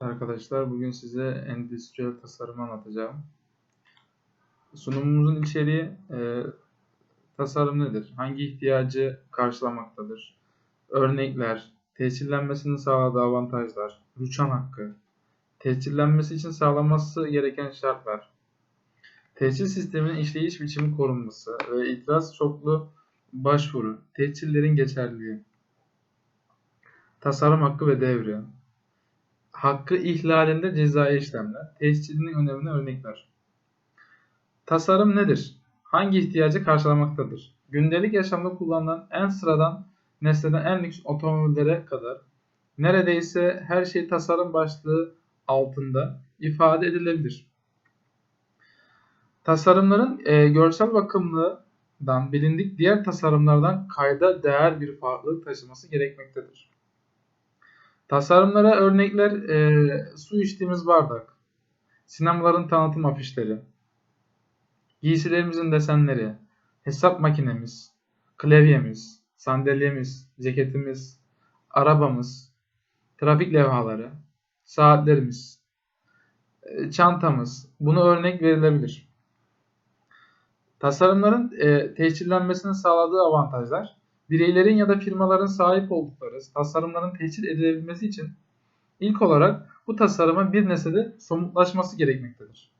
Arkadaşlar bugün size endüstriyel tasarım anlatacağım. Sunumumuzun içeriği e, tasarım nedir? Hangi ihtiyacı karşılamaktadır? Örnekler, tescillenmesinin sağladığı avantajlar, rüçhan hakkı, tescillenmesi için sağlanması gereken şartlar, tescil sisteminin işleyiş biçimi korunması ve itiraz çoklu başvuru, tescillerin geçerliliği, tasarım hakkı ve devri, hakkı ihlalinde cezai işlemler, tescilinin önemine örnekler. Tasarım nedir? Hangi ihtiyacı karşılamaktadır? Gündelik yaşamda kullanılan en sıradan nesneden en lüks otomobillere kadar neredeyse her şey tasarım başlığı altında ifade edilebilir. Tasarımların e, görsel bakımlığından bilindik diğer tasarımlardan kayda değer bir farklılık taşıması gerekmektedir. Tasarımlara örnekler e, su içtiğimiz bardak, sinemaların tanıtım afişleri, giysilerimizin desenleri, hesap makinemiz, klavyemiz, sandalyemiz, ceketimiz, arabamız, trafik levhaları, saatlerimiz, e, çantamız. Bunu örnek verilebilir. Tasarımların e, tescillenmesini sağladığı avantajlar bireylerin ya da firmaların sahip oldukları tasarımların tescil edilebilmesi için ilk olarak bu tasarımın bir nesnede somutlaşması gerekmektedir.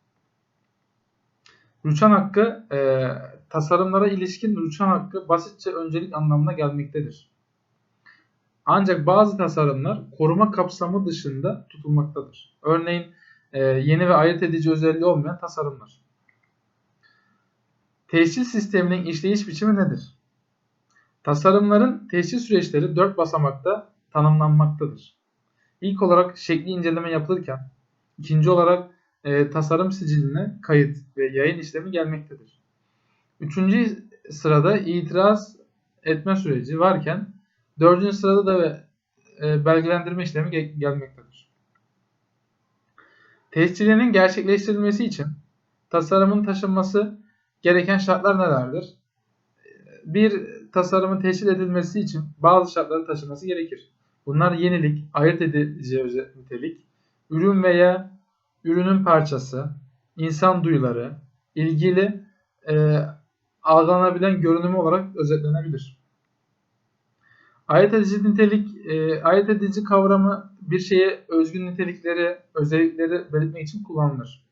Rüçhan hakkı e, tasarımlara ilişkin rüçhan hakkı basitçe öncelik anlamına gelmektedir. Ancak bazı tasarımlar koruma kapsamı dışında tutulmaktadır. Örneğin e, yeni ve ayırt edici özelliği olmayan tasarımlar. Tescil sisteminin işleyiş biçimi nedir? Tasarımların tescil süreçleri 4 basamakta tanımlanmaktadır. İlk olarak şekli inceleme yapılırken, ikinci olarak e, tasarım siciline kayıt ve yayın işlemi gelmektedir. Üçüncü sırada itiraz etme süreci varken, dördüncü sırada da e, belgelendirme işlemi gel gelmektedir. Tescilinin gerçekleştirilmesi için tasarımın taşınması gereken şartlar nelerdir? Bir tasarımın tescil edilmesi için bazı şartları taşıması gerekir. Bunlar yenilik, ayırt edici nitelik, ürün veya ürünün parçası, insan duyuları, ilgili e, algılanabilen görünümü olarak özetlenebilir. Ayırt edici nitelik, e, ayırt edici kavramı bir şeye özgün nitelikleri, özellikleri belirtmek için kullanılır.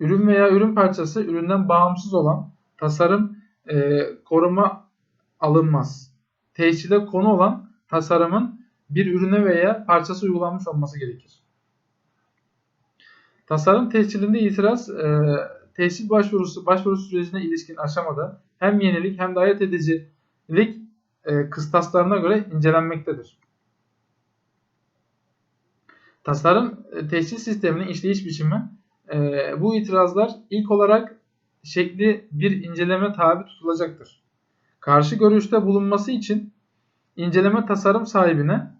Ürün veya ürün parçası üründen bağımsız olan tasarım, e, koruma alınmaz. Tescile konu olan tasarımın bir ürüne veya parçası uygulanmış olması gerekir. Tasarım tescilinde itiraz e, tescil başvurusu başvuru sürecine ilişkin aşamada hem yenilik hem de ayırt edicilik e, kıstaslarına göre incelenmektedir. Tasarım e, tescil sisteminin işleyiş biçimi e, bu itirazlar ilk olarak şekli bir inceleme tabi tutulacaktır. Karşı görüşte bulunması için inceleme tasarım sahibine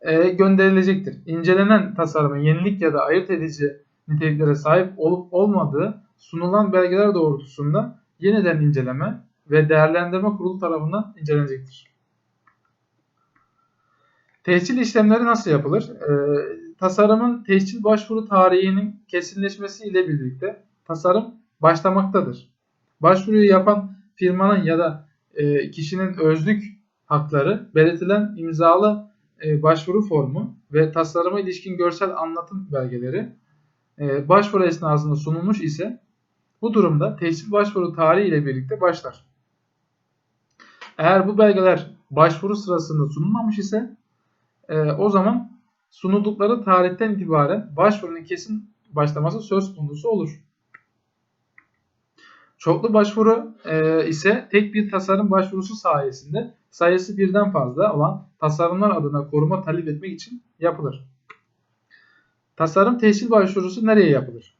e, gönderilecektir. İncelenen tasarımın yenilik ya da ayırt edici niteliklere sahip olup olmadığı sunulan belgeler doğrultusunda yeniden inceleme ve değerlendirme kurulu tarafından incelenecektir. Tescil işlemleri nasıl yapılır? E, tasarımın tescil başvuru tarihinin kesinleşmesi ile birlikte tasarım başlamaktadır. Başvuruyu yapan firmanın ya da e, kişinin özlük hakları belirtilen imzalı e, başvuru formu ve tasarıma ilişkin görsel anlatım belgeleri e, başvuru esnasında sunulmuş ise bu durumda tescil başvuru tarihi ile birlikte başlar. Eğer bu belgeler başvuru sırasında sunulmamış ise e, o zaman sunuldukları tarihten itibaren başvurunun kesin başlaması söz konusu olur. Çoklu başvuru e, ise tek bir tasarım başvurusu sayesinde sayısı birden fazla olan tasarımlar adına koruma talep etmek için yapılır. Tasarım tescil başvurusu nereye yapılır?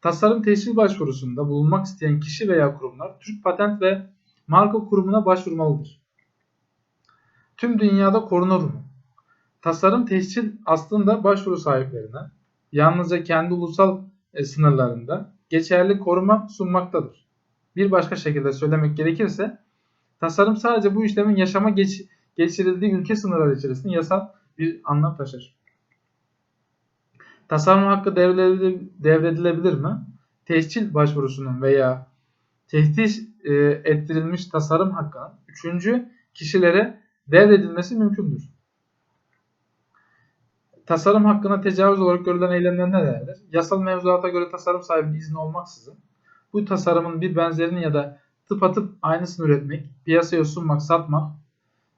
Tasarım tescil başvurusunda bulunmak isteyen kişi veya kurumlar Türk Patent ve Marka Kurumu'na başvurmalıdır. Tüm dünyada korunur mu? Tasarım tescil aslında başvuru sahiplerine yalnızca kendi ulusal e, sınırlarında geçerli koruma sunmaktadır. Bir başka şekilde söylemek gerekirse tasarım sadece bu işlemin yaşama geç, geçirildiği ülke sınırları içerisinde yasal bir anlam taşır. Tasarruf hakkı devredilebilir, devredilebilir mi? Tescil başvurusunun veya tehdit e, ettirilmiş tasarım hakkının üçüncü kişilere devredilmesi mümkündür. Tasarım hakkına tecavüz olarak görülen eylemler nelerdir? Yasal mevzuata göre tasarım sahibinin izni olmaksızın bu tasarımın bir benzerini ya da tıpatıp aynısını üretmek, piyasaya sunmak, satmak,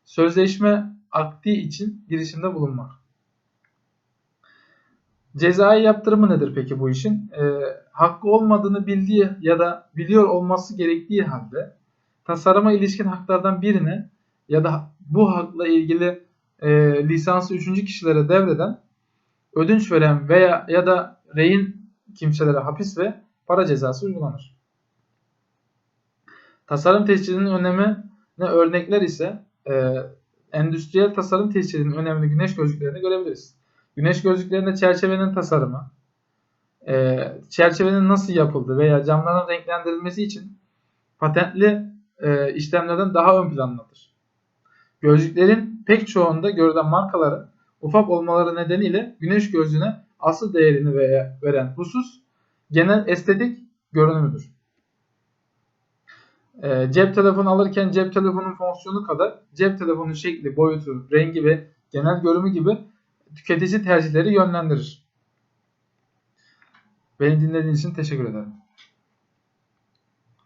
sözleşme akdi için girişimde bulunmak. Cezai yaptırımı nedir peki bu işin? E, hakkı olmadığını bildiği ya da biliyor olması gerektiği halde tasarıma ilişkin haklardan birine ya da bu hakla ilgili e, lisansı üçüncü kişilere devreden, ödünç veren veya ya da rehin kimselere hapis ve para cezası uygulanır. Tasarım tescilinin önemi ne örnekler ise e, endüstriyel tasarım tescilinin önemli güneş gözlüklerini görebiliriz. Güneş gözlüklerinde çerçevenin tasarımı, e, çerçevenin nasıl yapıldığı veya camların renklendirilmesi için patentli e, işlemlerden daha ön plandadır. Gözlüklerin pek çoğunda görülen markaların ufak olmaları nedeniyle güneş gözlüğüne asıl değerini veren husus genel estetik görünümüdür. E, cep telefonu alırken cep telefonun fonksiyonu kadar cep telefonun şekli, boyutu, rengi ve genel görünümü gibi tüketici tercihleri yönlendirir. Beni dinlediğiniz için teşekkür ederim.